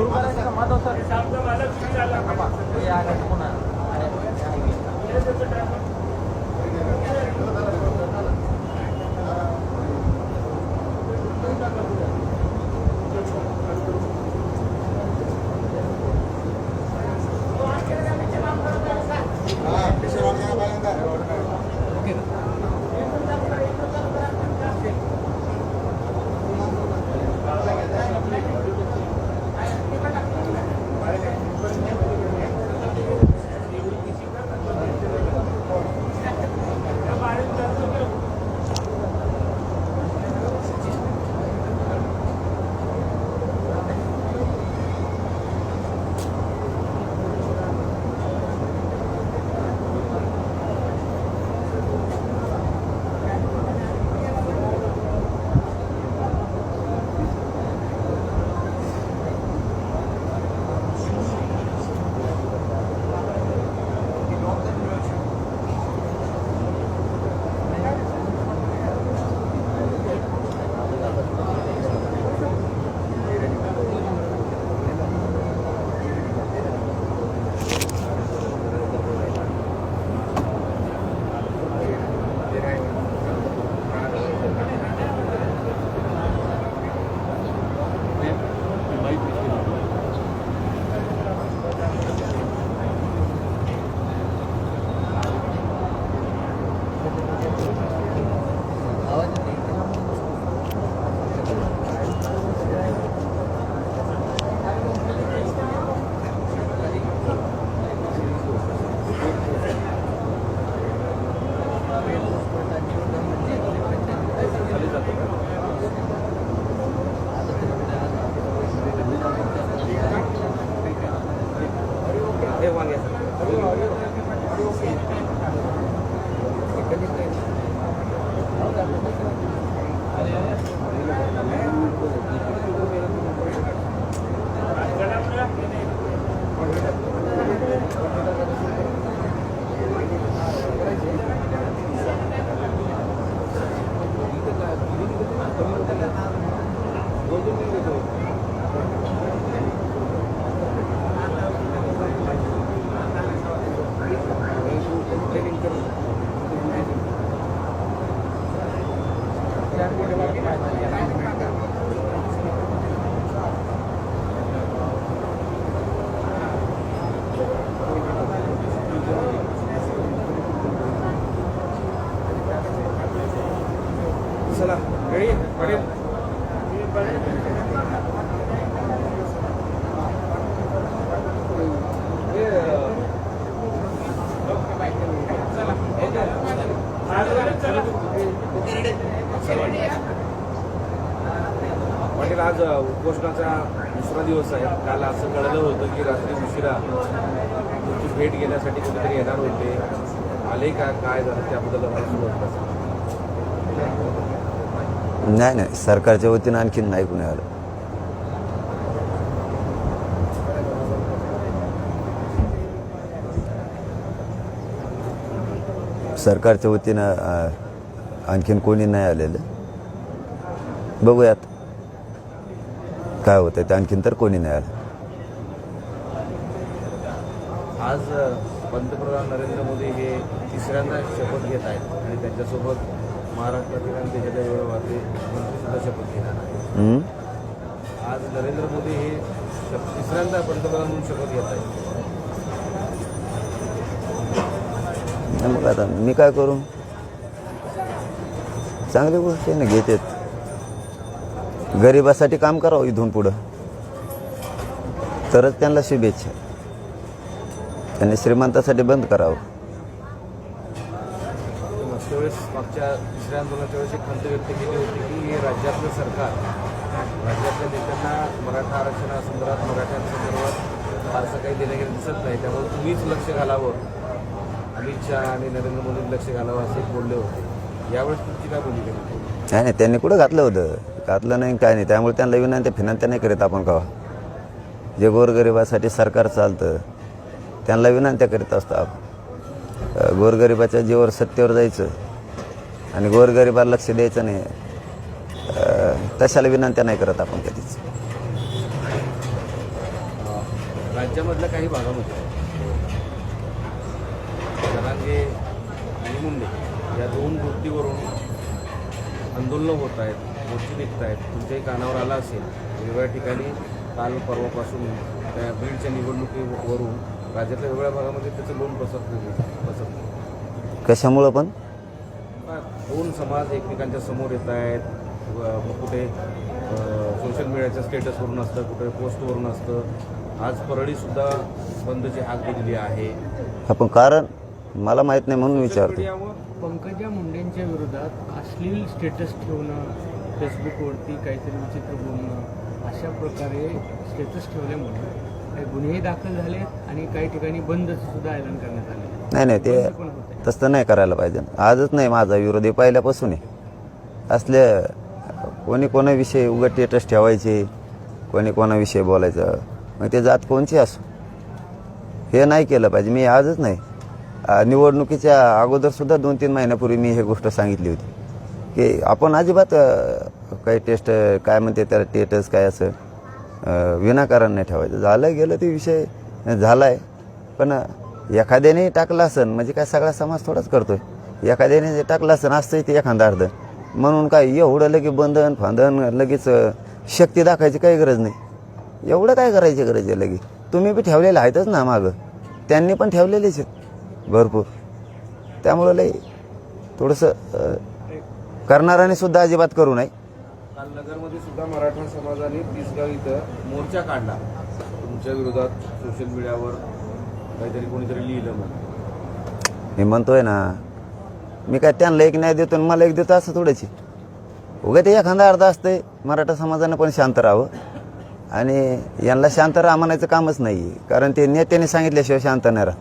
सुरू करायचं का? माधव सर? नाही नाही. सरकारच्या वतीनं आणखीन नाही कुणी आलं. सरकारच्या वतीनं आणखीन कोणी नाही आलेलं. बघूयात. काय होतं ते आणखीन तर कोणी नाही आलं. आज पंतप्रधान नरेंद्र मोदी हे तिसऱ्यांदा शपथ घेत आहेत आणि त्यांच्यासोबत महाराष्ट्रातील आणि देशाच्या व्यवहाराचे मंत्रीसुद्धा शपथ घेणार आहेत? आज नरेंद्र मोदी हे तिसऱ्यांदा पंतप्रधान म्हणून शपथ घेत नाही मग आता मी काय करू? चांगली गोष्ट आहे ना घेतेत. गरिबासाठी काम करावं इथून पुढं. तरच त्यांना शुभेच्छा. त्यांनी श्रीमंतासाठी बंद करावं मागच्या वेळेस दुसऱ्या आंदोलनाच्या वेळेस एक खंत व्यक्त केली होती की हे राज्यातलं सरकार राज्यातल्या नेत्यांना मराठा आरक्षणासंदर्भात मराठ्यांसंदर्भात फारसं काही देणं घेणं दिसत नाही. त्यामुळे तुम्हीच लक्ष घालावं. अमित शहा आणि नरेंद्र मोदी लक्ष घालावं असे बोलले होते. यावेळेस तुमची काय भूमिका होती? नाही नाही त्यांनी कुठं घातलं होतं? घातलं नाही काय नाही. त्यामुळे त्यांना विनंती फिनंत्या नाही करीत आपण का? जे गोरगरिबासाठी सरकार चालतं त्यांना विनंत्या करीत असतो आपण गोरगरिबाच्या जीवावर सत्तेवर जायचं. आणि गोरगरिबाला लक्ष द्यायचं नाही. तशाला विनंत्या नाही करत आपण कधीच. राज्यामधल्या काही भागामध्ये आणि मुंडे या दोन गोष्टीवरून आंदोलनं होत आहेत मोर्चे निघत आहेत तुमच्याही कानावर आला असेल वेगवेगळ्या ठिकाणी काल परवापासून त्या बीडच्या निवडणुकीवरून राज्यातल्या वेगवेगळ्या भागामध्ये त्याचं लोन पसरत पसरत कशामुळं पण? दोन समाज एकमेकांच्या समोर येत आहेत. कुठे सोशल मीडियाच्या स्टेटसवरून असतं कुठे पोस्टवरून असतं. आज परळीसुद्धा बंदची हाक दिलेली आहे. आपण कारण मला माहीत नाही म्हणून विचारतो. पंकजा मुंडेंच्या विरोधात अश्लील स्टेटस ठेवणं फेसबुकवरती काहीतरी विचित्र बोलणं अशा प्रकारे स्टेटस ठेवल्यामुळे काही गुन्हेही दाखल झालेत आणि काही ठिकाणी बंद सुद्धा ऐलान करण्यात आले नाही नाही ते तसं नाही करायला पाहिजे. आजच नाही माझा विरोधी पहिल्यापासून आहे असले कोणी कोणाविषयी उगत टेटस ठेवायचे कोणी कोणाविषयी बोलायचं मग ते जात कोणची असो? हे नाही केलं पाहिजे मी आजच नाही. निवडणुकीच्या अगोदर सुद्धा दोन तीन महिन्यापूर्वी मी हे गोष्ट सांगितली होती. की आपण अजिबात काही टेस्ट काय म्हणते त्याला टेटस काय असं? विनाकारण नाही ठेवायचं. झालं गेलं ते विषय झाला आहे पण एखाद्याने टाकलं असेल म्हणजे काय सगळा समाज थोडाच करतोय. एखाद्याने जे टाकलं असेल असतंय ते एखादा अर्ध. म्हणून काय एवढं लगेच बंधन फांधन लगेच शक्ती दाखवायची काही गरज नाही. एवढं काय करायची गरज आहे लगेच? तुम्ही बी ठेवलेलं आहेतच ना मागं. त्यांनी पण ठेवलेलेच आहेत भरपूर. त्यामुळं लई थोडंसं करणाऱ्याने सुद्धा अजिबात करू नये. नगरमध्ये सुद्धा मराठा समाजाने तिसगाव इथं मोर्चा काढला. तुमच्या विरोधात सोशल मीडियावर काहीतरी कोणीतरी लिहिलं म्हणून. मी म्हणतोय ना मी काय त्यांना एक न्याय देतो आणि मला एक देतो असं थोडंशी. उगा ते एखादा अर्धा असतंय मराठा समाजानं पण शांत राहावं. आणि यांना शांत राहा म्हणायचं कामच नाही. आहे कारण ते नेत्याने सांगितल्याशिवाय शांत नाही राहत.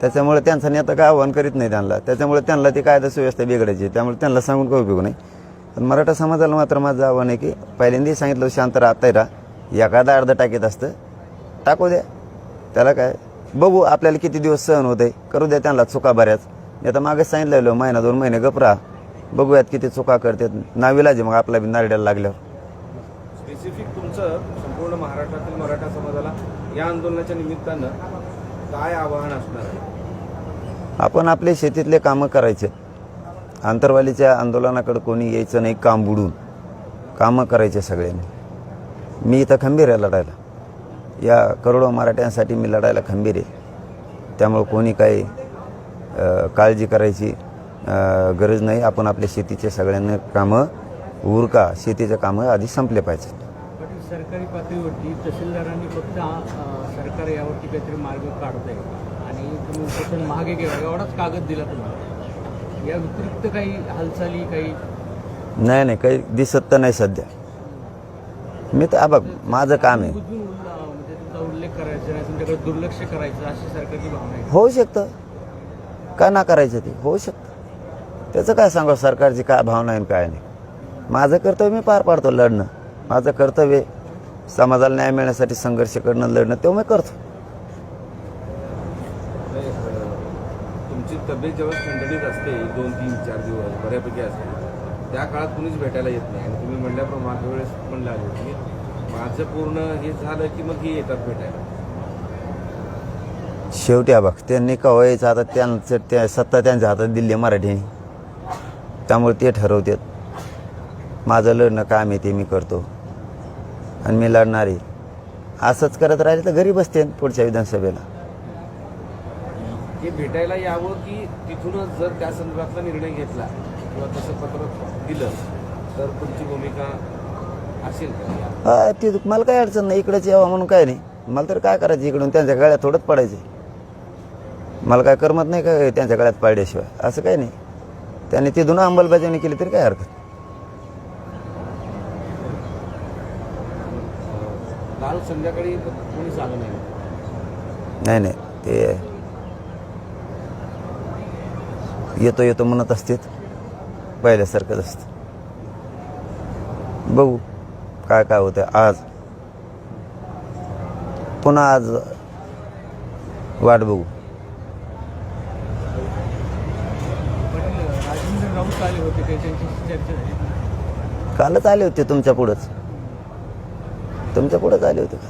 त्याच्यामुळे त्यांचा नेता काय आव्हान करीत नाही त्यांना. त्याच्यामुळे त्यांना ती कायदा सुव्यवस्था बिघडायची. त्यामुळे त्यांना सांगून काही उपयोग नाही. पण मराठा समाजाला मात्र माझं आव्हान आहे की पहिल्यांदाही सांगितलं शांत राहताय राहा. एखादा अर्ध टाकीत असतं. टाकू द्या. त्याला काय? बघू आपल्याला किती दिवस सहन होते करू द्या त्यांना चुका बऱ्याच. मी आता मागेच सांगितलेलं महिना दोन महिने गपरा बघूयात किती चुका करतात. नाविलाज मग आपला बी नारड्याला लागल्यावर. स्पेसिफिक तुमचं संपूर्ण महाराष्ट्रातील मराठा समाजाला या आंदोलनाच्या निमित्तानं काय आवाहन असणार आपण आपले शेतीतले कामं करायचे. आंतरवालीच्या आंदोलनाकडे कोणी यायचं नाही काम बुडून. कामं करायचे सगळ्यांनी. मी इथं खंबीर आहे लढायला. या करोडो मराठ्यांसाठी मी लढायला खंबीर आहे. त्यामुळं कोणी काही काळजी करायची गरज नाही. आपण आपल्या शेतीचे सगळ्यांना कामं उरका शेतीचे कामं आधी संपले पाहिजे सरकारी पातळीवरती तहसीलदारांनी फक्त सरकार यावरती काहीतरी मार्ग काढत आहे आणि तुम्ही उपोषण मागे घ्या एवढाच कागद दिला तुम्हाला. या व्यतिरिक्त काही हालचाली काही नाही नाही काही दिसत तर नाही सध्या. मी तर बघ माझं काम आहे. म्हणजे तुमचा उल्लेख करायचा नाही तुमच्याकडे दुर्लक्ष करायचं अशी सरकारची भावना आहे. होऊ शकतं. का ना करायचं ते? होऊ शकतं. त्याचं काय सांगा सरकारची काय भावना आहे काय नाही? माझं कर्तव्य मी पार पाडतो लढणं. माझं कर्तव्य समाजाला न्याय मिळण्यासाठी संघर्ष करणं लढणं तेव्हा मी करतो म्हणजे, अं, तुमची तब्येत जेव्हा खंडणीत असते दोन तीन चार दिवस बऱ्यापैकी असते त्या काळात कुणीच भेटायला येत नाही. आणि तुम्ही म्हणल्याप्रमाणे मागच्या वेळेस म्हणलं आले की माझं पूर्ण हे झालं की मग हे येतात भेटायला. शेवटी बघ त्यांनी कवायचं आता त्यांचं त्या सत्ता त्यांच्या हातात दिली आहे मराठीने. त्यामुळे ते ठरवतात. माझं लढणं काम आहे ते मी करतो. आणि मी लढणार. आहे असंच करत राहिले तर घरी बसते पुढच्या विधानसभेला. हे भेटायला यावं की तिथूनच जर त्या संदर्भातला निर्णय घेतला किंवा तसं पत्र दिलं तर तुमची भूमिका असेल का? ते मला काय अडचण नाही. इकडंच यावं म्हणून काय नाही. मला तर काय करायचं इकडून? त्यांच्या गळ्यात थोडंच पडायचे मला काय करमत नाही का त्यांच्या गळ्यात पाडल्याशिवाय? असं काही नाही. त्यांनी तिथून अंमलबजावणी केली तरी काय हरकत काल संध्याकाळी कोणीच आलं नाही? नाही नाही. ते येतो येतो म्हणत असतात. पहिल्यासारखंच असतं. बघू काय काय होतं आज. पुन्हा आज वाट बघू. कालच आले होते तुमच्या पुढंच. तुमच्या पुढंच आले होते का?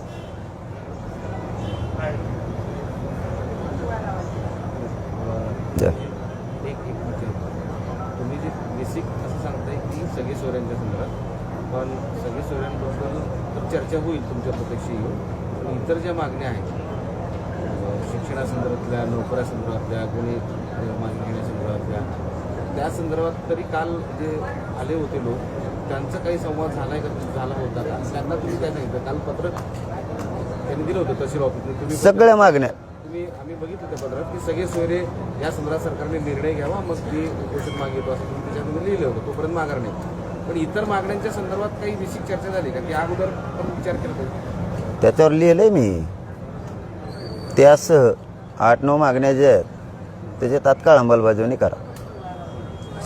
म्हणजे बेसिक असं सांगताय की सगळे सोयऱ्यांच्या संदर्भात. पण सगळे सोयऱ्यांबद्दल तर चर्चा होईल तुमच्या प्रत्यक्ष येऊन. पण इतर ज्या मागण्या आहेत शिक्षणासंदर्भातल्या नोकऱ्यासंदर्भातल्या कोणी अं, मागणी घेण्यासंदर्भातल्या त्या संदर्भात तरी काल जे आले होते लोक त्यांचा काही संवाद झाला आहे का झाला होता का? त्यांना तुम्ही काय सांगितलं काल पत्र त्यांनी दिलं होतं तहसील ऑफिसने तुम्ही सगळ्या मागण्या. मी आम्ही बघितलं त्या पत्रात की सगळे सोयरे या संदर्भात सरकारने निर्णय घ्यावा मग ती उपोषण मागे येतो असं तुम्ही त्याच्यामध्ये लिहिलं होतं. तोपर्यंत माघार नाही. पण इतर मागण्यांच्या संदर्भात काही विशिक चर्चा झाली का? की अगोदर पण विचार केला पाहिजे. त्याच्यावर लिहिलंय मी. त्यासह आठ नऊ मागण्या ज्या आहेत त्याच्या तात्काळ अंमलबजावणी करा.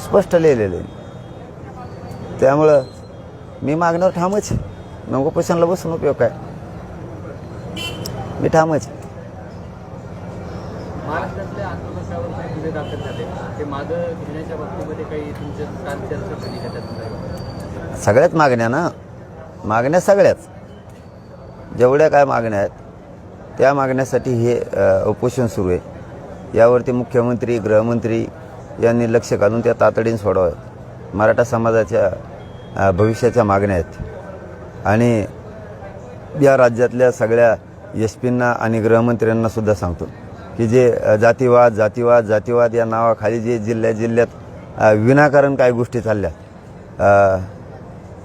स्पष्ट लिहिलेलं आहे त्यामुळं मी मागण्यावर ठामच आहे. नको पैशांना बसून उपयोग काय? मी ठामच आहे. महाराष्ट्रातल्या आंदोलकावर काही गुन्हे दाखल झाले ते मागं घेण्याच्या बाबतीमध्ये काही तुमच्या काल चर्चा झाली का त्यातून सगळ्याच मागण्या ना? मागण्या सगळ्याच. जेवढ्या काय मागण्या आहेत त्या मागण्यासाठी हे उपोषण सुरू आहे. यावरती मुख्यमंत्री गृहमंत्री यांनी लक्ष घालून त्या तातडीने सोडाव्यात मराठा समाजाच्या भविष्याच्या मागण्या आहेत. आणि या राज्यातल्या सगळ्या एस पींना आणि गृहमंत्र्यांनासुद्धा सांगतो. की जे जातीवाद जातीवाद जातीवाद या नावाखाली जे जिल्ह्या जिल्ह्यात विनाकारण काही गोष्टी चालल्या.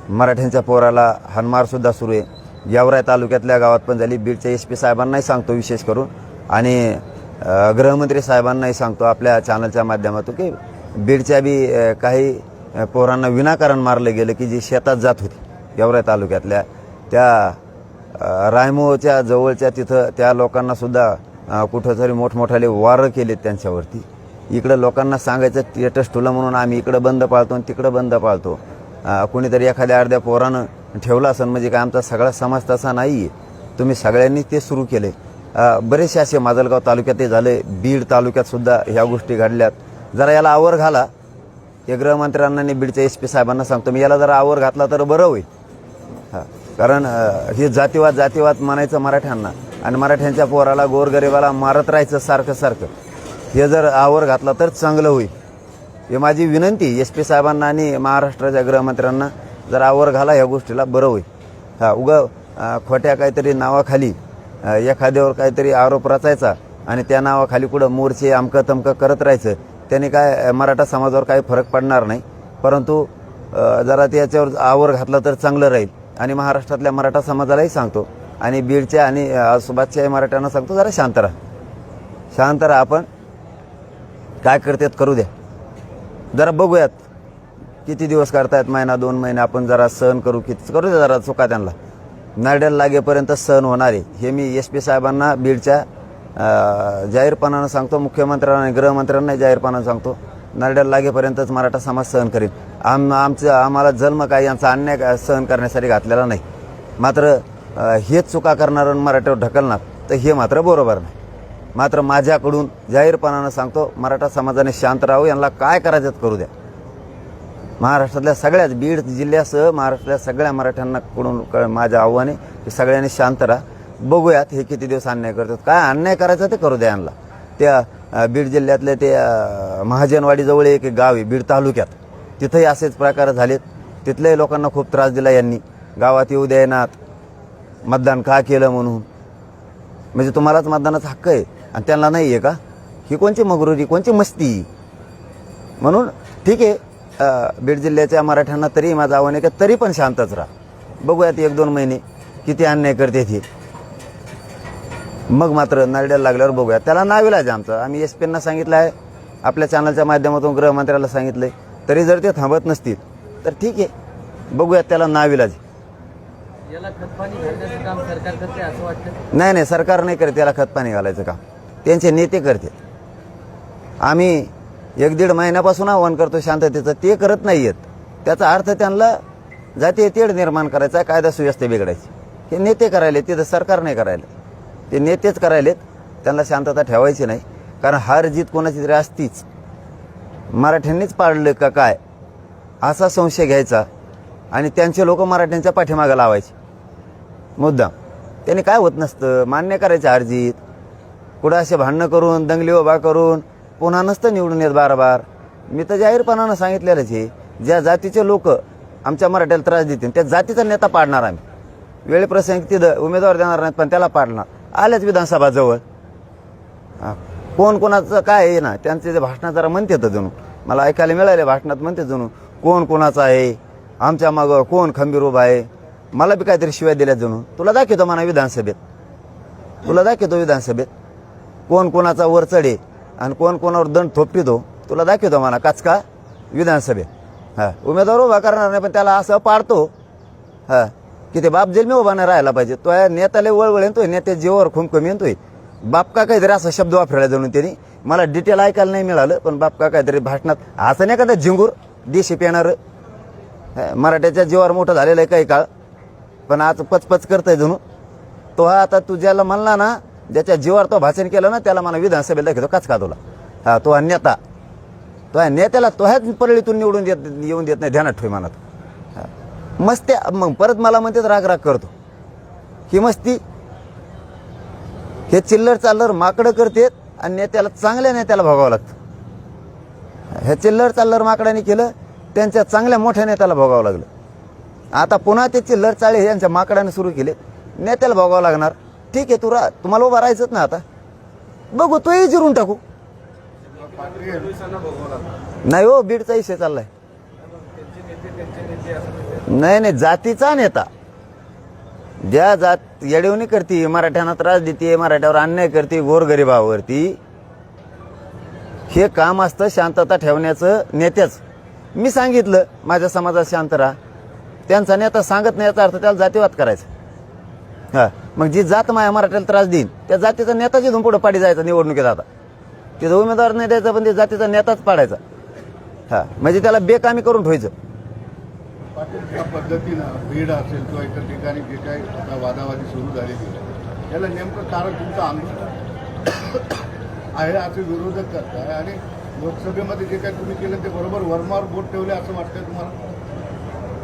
मराठ्यांच्या पोराला हनमारसुद्धा सुरू आहे. यावराय तालुक्यातल्या गावात पण झाली. बीडच्या एस पी साहेबांनाही सांगतो विशेष करून. आणि गृहमंत्री साहेबांनाही सांगतो आपल्या चॅनलच्या माध्यमातून की बीडच्या बी काही पोरांना विनाकारण मारलं गेलं की जी शेतात जात होती यावराय तालुक्यातल्या. त्या रायमोच्या जवळच्या तिथं त्या लोकांनासुद्धा कुठंतरी मोठमोठाले वारं केलेत त्यांच्यावरती. इकडं लोकांना सांगायचं स्टेटस ठुलं म्हणून आम्ही इकडं बंद पाळतो आणि तिकडं बंद पाळतो. कुणीतरी एखाद्या अर्ध्या पोरानं ठेवला असेल म्हणजे काय आमचा सगळा समाज तसा नाही आहे तुम्ही सगळ्यांनी ते सुरू केले. बरेचसे असे माजलगाव तालुक्यात ते झाले बीड तालुक्यातसुद्धा ह्या गोष्टी घडल्यात. जरा याला आवर घाला. हे गृहमंत्र्यांना बीडच्या एस पी साहेबांना सांगतो मी याला जरा आवर घातला तर बरं होईल. कारण हे जातीवाद जातीवाद म्हणायचं मराठ्यांना. आणि मराठ्यांच्या पोराला गोरगरिबाला मारत राहायचं सारखं सारखं. हे जर आवर घातला तर चांगलं होईल. हे माझी विनंती एस पी साहेबांना आणि महाराष्ट्राच्या गृहमंत्र्यांना जर आवर घाला ह्या गोष्टीला बरं होईल. हा उगं खोट्या काहीतरी नावाखाली एखाद्यावर काहीतरी आरोप रचायचा आणि त्या नावाखाली कुठं मोर्चे अमकं तमकं करत राहायचं त्याने काय मराठा समाजावर काही फरक पडणार नाही. परंतु जरा त्याच्यावर आवर घातला तर चांगलं राहील. आणि महाराष्ट्रातल्या मराठा समाजालाही सांगतो आणि बीडच्या आणि सुभाषशाही मराठ्यांना सांगतो जरा शांत राहा. शांत राहा आपण. काय करतात करू द्या. जरा बघूयात किती दिवस करतायत महिना दोन महिने आपण जरा सहन करू किती करू द्या जरा चुका त्यांना. नरड्याला लागेपर्यंत सहन होणार. आहे हे मी एस पी साहेबांना बीडच्या जाहीरपणानं सांगतो मुख्यमंत्र्यांना गृहमंत्र्यांना जाहीरपणानं सांगतो. नरड्याला लागेपर्यंतच मराठा समाज सहन करेल आम आमचं आम्हाला जन्म काय यांचा अन्याय सहन करण्यासाठी घातलेला नाही. मात्र हेच चुका करणारं मराठ्यावर ढकलणार तर हे मात्र बरोबर नाही. मात्र माझ्याकडून जाहीरपणानं सांगतो मराठा समाजाने शांत राहू यांना काय करायचं करू द्या. महाराष्ट्रातल्या सगळ्याच बीड जिल्ह्यासह महाराष्ट्रातल्या सगळ्या मराठ्यांना कडून माझ्या माझं आव्हान आहे की सगळ्यांनी शांत राहा. बघूयात हे किती दिवस अन्याय करतात. काय अन्याय करायचा ते करू द्या यांना. त्या बीड जिल्ह्यातल्या ते महाजनवाडीजवळ एक गाव आहे बीड तालुक्यात. तिथंही असेच प्रकार झालेत. तिथल्याही लोकांना खूप त्रास दिला यांनी. गावात येऊ द्यायनात मतदान का केलं म्हणून? म्हणजे तुम्हालाच मतदानाचा हक्क आहे आणि त्यांना नाही आहे का? ही कोणची मगरुरी कोणची मस्ती? म्हणून ठीक आहे बीड जिल्ह्याच्या मराठ्यांना तरी माझं आव्हान आहे का तरी पण शांतच राहा. बघूयात एक दोन महिने किती अन्याय करते ते. मग मात्र नरड्याला लागल्यावर बघूया त्याला नाविलाज आमचं. आम्ही एस पींना सांगितलं आहे. आपल्या चॅनलच्या माध्यमातून गृहमंत्र्याला सांगितलं आहे तरी जर ते थांबत नसतील तर ठीक आहे. बघूयात त्याला नाविलाज नाही नाही सरकार नाही करत त्याला खतपाणी घालायचं काम. त्यांचे नेते करते. आम्ही एक दीड महिन्यापासून आव्हान करतो शांततेचं ते करत नाही आहेत त्याचा अर्थ त्यांना जातीय तेढ निर्माण करायचा कायदा सुव्यवस्था बिघडायची. हे नेते करायले तिथं सरकार नाही करायला. ते नेतेच करायलेत त्यांना शांतता ठेवायची नाही. कारण हार जीत कोणाची तरी असतीच. मराठ्यांनीच पाडलं का काय? असा संशय घ्यायचा. आणि त्यांचे लोक मराठ्यांच्या पाठीमागं लावायचे. मुद्दाम. त्याने काय होत नसतं? मान्य करायचं अर्जित. कुठं असे भांडणं करून दंगली उभा करून पुन्हा नसतं निवडून येत बार बार मी तर जाहीरपणानं सांगितलेलंच आहे ज्या जातीचे लोक आमच्या मराठ्याला त्रास देतील त्या जातीचा नेता पाडणार आम्ही. वेळप्रसंगी तिथं उमेदवार देणार नाहीत पण त्याला पाडणार. आल्याच विधानसभा जवळ कोण कोणाचं काय आहे ना त्यांचे जे भाषणात जरा म्हणते तर जणू. मला ऐकायला मिळाले भाषणात म्हणते जणू. कोण कोणाचं आहे? आमच्या मागं कोण खंबीर उभा आहे? मला बी काहीतरी शिवाय दिल्या जणू तुला दाखवतो म्हणा विधानसभेत. तुला दाखवतो विधानसभेत. कोण कोणाचा वर चढे आणि कोण कोणावर दंड थोपटितो तुला दाखवतो म्हणा काचका विधानसभेत. हां उमेदवार उभा करणार नाही पण त्याला असं पाडतो. हां की ते बाप जेल मी उभा नाही राहायला पाहिजे. तो या नेत्याला वळवळ येतोय नेत्या जीवावर खुमखम येतोय बाप का काहीतरी असा शब्द वापरायला जाऊन त्यांनी. मला डिटेल ऐकायला नाही मिळालं पण बाप का काहीतरी भाषणात असं नाही का झिंगूर देशी पेणार. मराठ्याच्या जीवावर मोठं झालेलं आहे काही काळ. पण आज पचपच करतंय जणू तो हा आता तू ज्याला म्हणला ना ज्याच्या जीवावर तो भाषण केलं ना त्याला मला विधानसभेला दाखवतो काच का हा तो हा नेता. तो ह्या नेत्याला तो ह्याच परळीतून निवडून देत येऊन देत नाही ध्यानात ठेव मनात. हा. मग परत मला म्हणते राग राग करतो. ही मस्ती. हे चिल्लर चाललर माकडं करतेत आणि नेत्याला चांगल्या नेत्याला भोगावं लागतं. हे चिल्लर चाललर माकडाने केलं त्यांच्या चांगल्या मोठ्या नेत्याला भोगावं लागलं. आता पुन्हा त्याची लरचाळी चाळे यांच्या माकडाने सुरू केले. नेत्याला भोगावं लागणार. ठीक आहे तुला तुम्हाला उभा राहायचंच ना आता. बघू तोही जिरून टाकू. नाही हो बीडचा इशे चाललाय. नाही नाही जातीचा नेता. ज्या जात येडवणी करते मराठ्यांना त्रास देते मराठ्यावर अन्याय करते गोरगरिबावरती हे काम असतं शांतता ठेवण्याचं नेत्याच. मी सांगितलं माझ्या समाजात शांत राहा. त्यांचा नेता सांगत नाही याचा अर्थ त्याला जातीवाद करायचा. हा. मग जी जात माया मराठ्याला त्रास देईन त्या जातीचा नेताच इथून पुढे पाडी जायचा निवडणुकीत आता. तिथं उमेदवार नाही द्यायचा पण ते जातीचा नेताच पाडायचा. हा. म्हणजे त्याला बेकामी करून ठेवायचं. पद्धतीनं बीड असेल किंवा इतर ठिकाणी जे काही आता वादावादी सुरू झालेली त्याला याला नेमकं कारण तुमचं आंदोलन आहे असे विरोधक करताय आणि लोकसभेमध्ये जे काही तुम्ही केलं ते बरोबर वरमार बोट ठेवले असं वाटतंय तुम्हाला?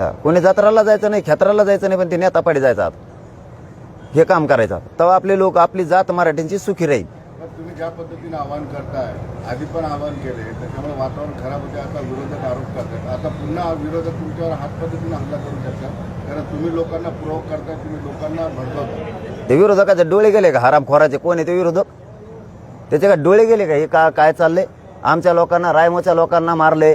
हा. कोणी जत्राला जायचं नाही खेत्राला जायचं नाही पण ते नेता पाडी जायचं आता. हे काम करायचं तेव्हा आपले लोक आपली जात मराठ्यांची सुखी राहील. तुम्ही ज्या पद्धतीने आवाहन करताय आधी पण आवाहन केले त्याच्यामुळे वातावरण खराब होते आता विरोधक आरोप करतात. आता पुन्हा विरोधक तुमच्यावर हात पद्धतीने हल्ला करू शकतात. कारण तुम्ही लोकांना करताय तुम्ही लोकांना भडकवता ते विरोधकाचे डोळे गेले का? हरामखोराचे कोण आहे ते विरोधक? त्याचे का डोळे गेले का? हे का काय चाललंय? आमच्या लोकांना रायमोच्या लोकांना मारले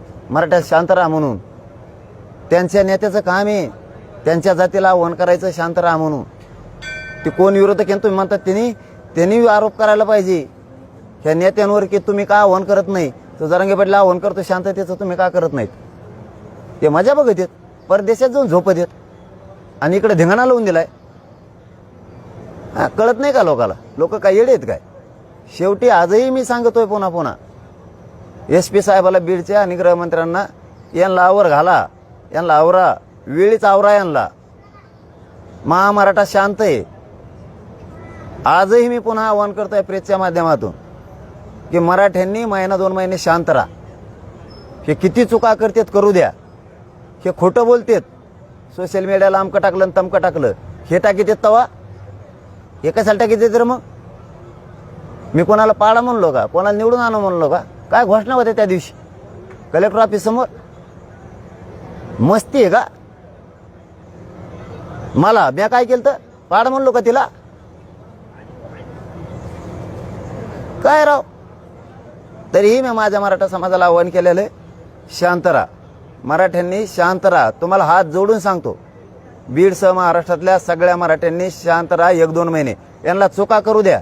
मराठ्यात शांत राहा म्हणून. त्यांच्या नेत्याचं काम आहे. त्यांच्या जातीला आव्हान करायचं शांत राहा म्हणून. ते कोण विरोधक आहे तुम्ही म्हणतात त्यांनी? त्यांनी आरोप करायला पाहिजे. ह्या नेत्यांवर की तुम्ही का आव्हान करत नाही? तो जरांगे पाटील आव्हान करतो शांततेचं तुम्ही का करत नाहीत? ते मजा बघत येत परदेशात जाऊन झोपत येत आणि इकडे धिंगाणा लावून दिलाय. हा, कळत नाही का लोकाला? लोक काय येडे आहेत काय? शेवटी आजही मी सांगतोय पुन्हा पुन्हा. एस पी साहेबाला बीडच्या आणि गृहमंत्र्यांना यांना आवर घाला यांना आवरा वेळीच आवरा यांना. महामराठा शांत आहे. आजही मी पुन्हा आवाहन करतोय प्रेसच्या माध्यमातून की मराठ्यांनी महिना दोन महिने शांत राहा. हे किती चुका करतात करू द्या. हे खोटं बोलतेत. सोशल मीडियाला अमकं टाकलं आणि तमकं टाकलं. हे टाकीत तवा? हे कशाला टाकीत तर मग? मी कोणाला पाडा म्हणलो का? कोणाला निवडून आणू म्हणलो का? काय घोषणा होत्या त्या दिवशी? कलेक्टर ऑफिस समोर? मस्ती आहे का? मला मी काय केलं तर पाड म्हणलो का तिला? काय राव? तरीही मी माझ्या मराठा समाजाला आवाहन केलेलं आहे. शांत राहा. मराठ्यांनी शांत राहा. तुम्हाला हात जोडून सांगतो. बीडसह महाराष्ट्रातल्या सगळ्या मराठ्यांनी शांत राहा एक दोन महिने. यांना चुका करू द्या.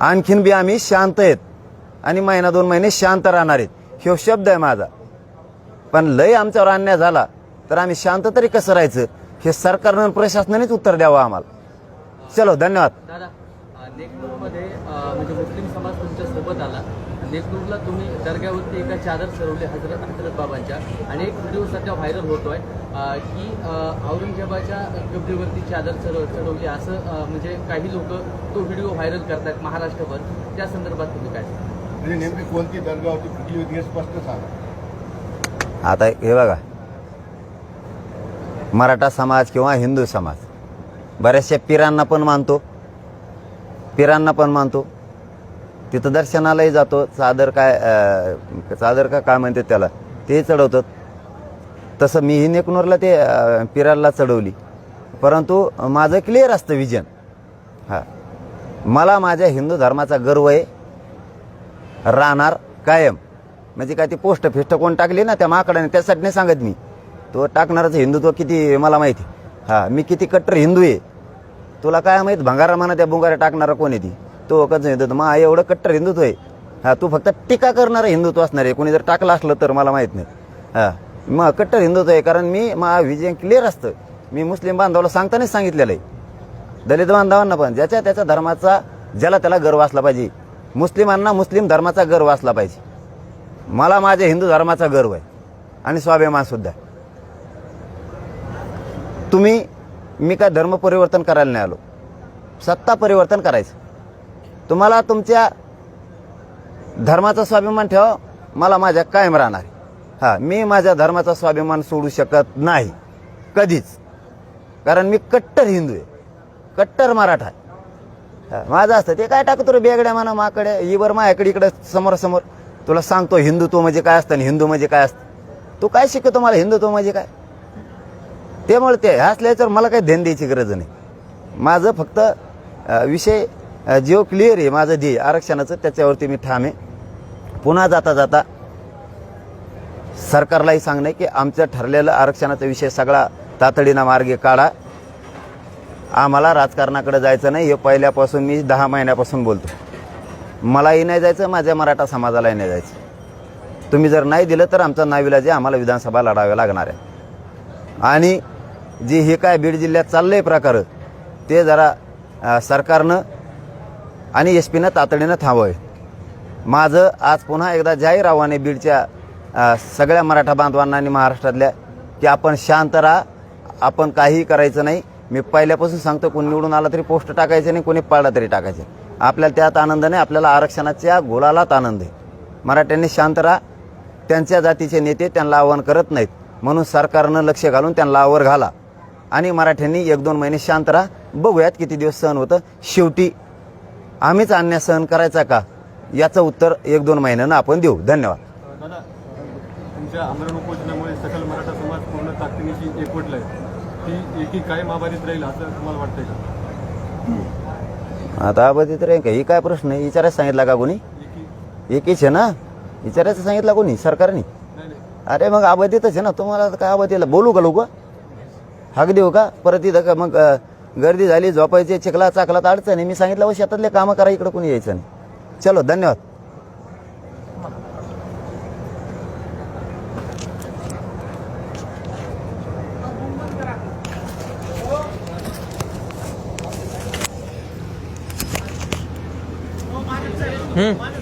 आणखीन बी आम्ही शांत आहेत. आणि महिना दोन महिने शांत राहणार आहेत. ह्यो शब्द आहे माझा. पण लय आमच्यावर अन्याय झाला तर आम्ही शांत तरी कसं राहायचं? हे सरकारनं प्रशासनानेच उत्तर द्यावं आम्हाला. चलो धन्यवाद. दादा म्हणजे मुस्लिम समाज तुमच्यासोबत आला. नेकनूरला तुम्ही दर्ग्यावरती एका चादर सरवली हजरत हजरत बाबांच्या आणि एक व्हिडिओ सध्या व्हायरल होतोय. अ, की औरंगजेबाच्या कबरीवरती चादर चढव चढवली. असं म्हणजे काही लोक तो व्हिडिओ व्हायरल करतायत महाराष्ट्रभर. त्या संदर्भात तुम्ही काय? म्हणजे नेमकी कोणती दर्गा होती कुठली होती हे स्पष्ट सांगा. आता हे बघा. मराठा समाज किंवा हिंदू समाज. बऱ्याचशा पिरांना पण मानतो. पिरांना पण मानतो. तिथं दर्शनालाही जातो. चादर काय चादर का काय म्हणतात त्याला? ते चढवतात. तसं मीही नेकनूरला ते अं, पिराला चढवली. परंतु माझं क्लिअर असतं विजन हां. मला माझ्या हिंदू धर्माचा गर्व आहे. राहणार कायम. म्हणजे काय ती पोस्ट फिस्ट कोण टाकली ना त्या माकडाने त्यासाठी नाही सांगत मी. तो टाकणारच हिंदुत्व किती मला माहिती. हा मी किती कट्टर हिंदू आहे. तुला काय माहीत भंगारा म्हणा त्या बुंगारा टाकणारा कोण आहे ती? तो कसं हिंदुत्व मग एवढं कट्टर हिंदुत्व आहे. हा तू फक्त टीका करणारं हिंदुत्व असणार आहे. कोणी जर टाकलं असलं तर मला माहीत नाही. हां मग कट्टर हिंदुत्व आहे कारण मी मा विजय क्लिअर असतं. मी मुस्लिम बांधवाला सांगतानाच सांगितलेलं आहे. दलित बांधवांना पण ज्याच्या त्याच्या धर्माचा ज्याला त्याला गर्व असला पाहिजे. मुस्लिमांना मुस्लिम धर्माचा गर्व असला पाहिजे. मला माझ्या हिंदू धर्माचा गर्व आहे. आणि स्वाभिमानसुद्धा तुम्ही मी काय धर्म परिवर्तन करायला नाही आलो. सत्ता परिवर्तन करायचं. तुम्हाला तुमच्या धर्माचा स्वाभिमान ठेवा. मला माझ्या कायम राहणार आहे. हा मी माझ्या धर्माचा स्वाभिमान सोडू शकत नाही. कधीच. कारण मी कट्टर हिंदू आहे. कट्टर मराठा आहे. माझं असतं. ते काय टाकतो रे बेगड्या म्हणा माकडे? इवर माझ्याकडे इकडे समोर समोर तुला सांगतो हिंदुत्व म्हणजे काय असतं आणि हिंदू म्हणजे काय असतं? तू काय शिकतो मला? हिंदुत्व म्हणजे काय? त्यामुळे ते असल्याच्यावर मला काही ध्यान द्यायची गरज नाही. माझं फक्त विषय जीव जो क्लिअर आहे माझं ध्येय. आरक्षणाचं त्याच्यावरती मी ठाम आहे. पुन्हा जाता जाता सरकारलाही सांगणे की आमचं ठरलेलं आरक्षणाचा विषय सगळा तातडीनं मार्गे काढा. आम्हाला राजकारणाकडे जायचं नाही. हे पहिल्यापासून मी दहा महिन्यापासून बोलतो. मलाही नाही जायचं माझ्या मराठा समाजालाही नाही जायचं. तुम्ही जर नाही दिलं तर आमचा नाविलाजी आम्हाला विधानसभा लढाव्या लागणार आहे. आणि जे हे काय बीड जिल्ह्यात चाललं आहे प्रकार ते जरा सरकारनं आणि एस पीनं तातडीनं थांबवावे माझं आज पुन्हा एकदा जाहीर आव्हान आहे बीडच्या सगळ्या मराठा बांधवांना आणि महाराष्ट्रातल्या की आपण शांत राहा. आपण काहीही करायचं नाही. मी पहिल्यापासून सांगतो कोणी निवडून आला तरी पोस्ट टाकायचं नाही कोणी पाळला तरी टाकायचं. आपल्याला त्यात आनंद नाही आपल्याला आरक्षणाच्या गोलालाच आनंद आहे. मराठ्यांनी शांत राहा. त्यांच्या जातीचे नेते त्यांना आव्हान करत नाहीत. म्हणून सरकारनं लक्ष घालून त्यांना आवर घाला. आणि मराठ्यांनी एक दोन महिने शांत राहा. बघूयात किती दिवस सहन होतं. शेवटी आम्हीच अन्याय सहन करायचा का? याचं उत्तर एक दोन महिन्यानं आपण देऊ. धन्यवाद. दादा तुमच्या आमरण उपोषणामुळे सकल मराठा समाज पूर्ण ताकदीनिशी एकवटलाय. ती एकी कायम आबाधित राहील असं तुम्हाला वाटतंय का? आता अबाधित रे का? ही काय प्रश्न आहे? विचारायचं सांगितला का कोणी? एकी. एकीच आहे ना? विचारायचं सांगितलं कोणी? सरकारने? अरे मग अबाधितच आहे ना? तुम्हाला काय अबाधितला? बोलू का लोक? हाक देऊ का? परत इथं का मग गर्दी झाली झोपायची चिखला चाकला तर अडचण. आहे मी सांगितलं व शेतातले कामं करा इकडं कोणी यायचं नाही. चलो धन्यवाद. हम्म.